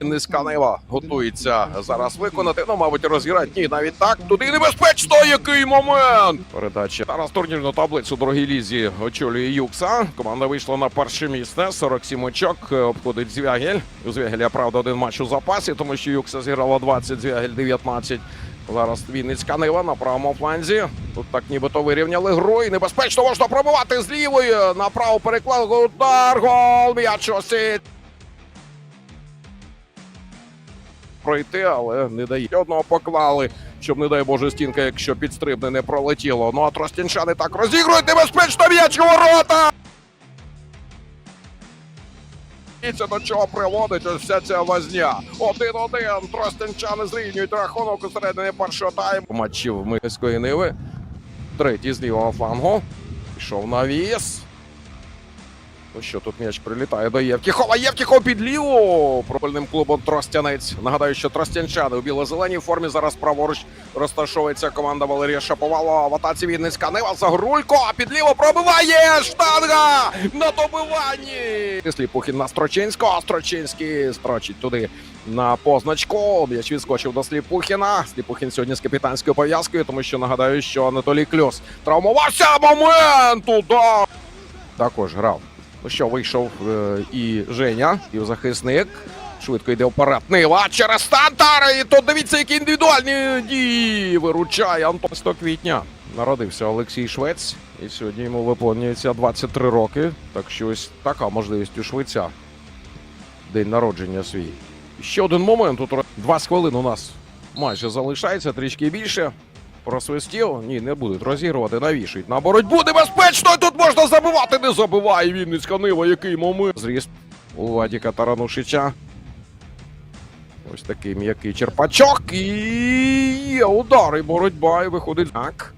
Низька Нива готується зараз виконати. Ну, мабуть, розіграти. Ні, навіть так. Туди небезпечно. Який момент! Передача. Зараз турнірну таблицю другій лізі очолює Юкса. Команда вийшла на перше місце. 47 очок. Обходить Звягель. У Звягеля, правда, один матч у запасі, тому що Юкса зіграла 20, Звягель 19. Зараз Вінницька Нива на правому фланзі. Тут так нібито вирівняли гру. І небезпечно можна пробивати з лівої. Направо переклад. Удар. Гол. М'яч осить. Пройти, але не дає. Одного поклали, щоб, не дай Боже, стінка, якщо підстрибне, не пролетіло. Ну а тростянчани так розігрують небезпечно м'яч у ворота! Це до чого приводить ось вся ця возня. Один-один. Тростянчани зрівнюють рахунок у середині першого тайму. Матчів Миської Ниви. Третій з лівого флангу. Пішов на віс. Ну що, тут м'яч прилітає до Євтіхова. Євтіхов під ліву пробольним клубом Тростянець. Нагадаю, що Тростянчани у біло-зеленій формі зараз праворуч розташовується команда Валерія Шаповалова. В атаці Вінницька Нива. Загрулько. А під ліво пробиває штанга на добиванні. Сліпухін на Строчинського. Строчинський строчить туди на позначку. М'яч відскочив до Сліпухіна. Сліпухін сьогодні з капітанською пов'язкою, тому що нагадаю, що Анатолій Клюс травмувався. Момент! Удар! Також грав. Що, вийшов е, і Женя, півзахисник. Швидко йде вперед. Нива через Тантар. І тут дивіться, які індивідуальні дії виручає Антон 100 квітня. Народився Олексій Швець, і сьогодні йому виповнюється 23 роки. Так що ось така можливість у швеця. День народження свій. Ще один момент. Тут 20 хвилин у нас майже залишається, трішки більше. Просвистів. Ні, не будуть розігрувати, навішують на боротьбу. Небезпечно! Тут можна забивати. Не забиває Вінницька Нива. Який момент. Зріст у Вадіка Таранушича. Ось такий м'який черпачок. І є удар, і боротьба, і виходить. Так.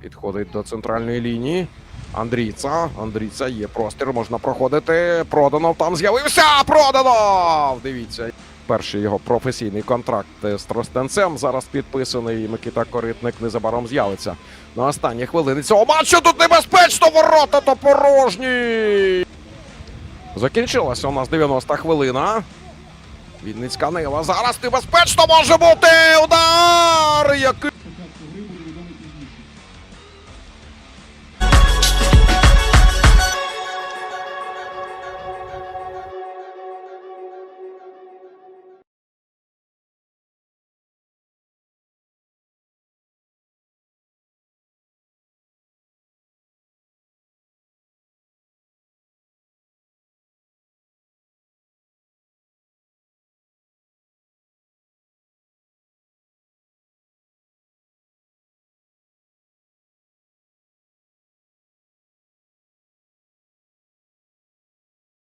Підходить до центральної лінії. Андрійця. Андрійця є простір, можна проходити. Проданов там з'явився. Проданов! Дивіться. Перший його професійний контракт з Тростенцем зараз підписаний. і Микита Коритник незабаром з'явиться. На останні хвилини цього матчу тут небезпечно ворота то порожні. Закінчилася у нас 90-та хвилина. Вінницька Нила. Зараз небезпечно може бути удар! Який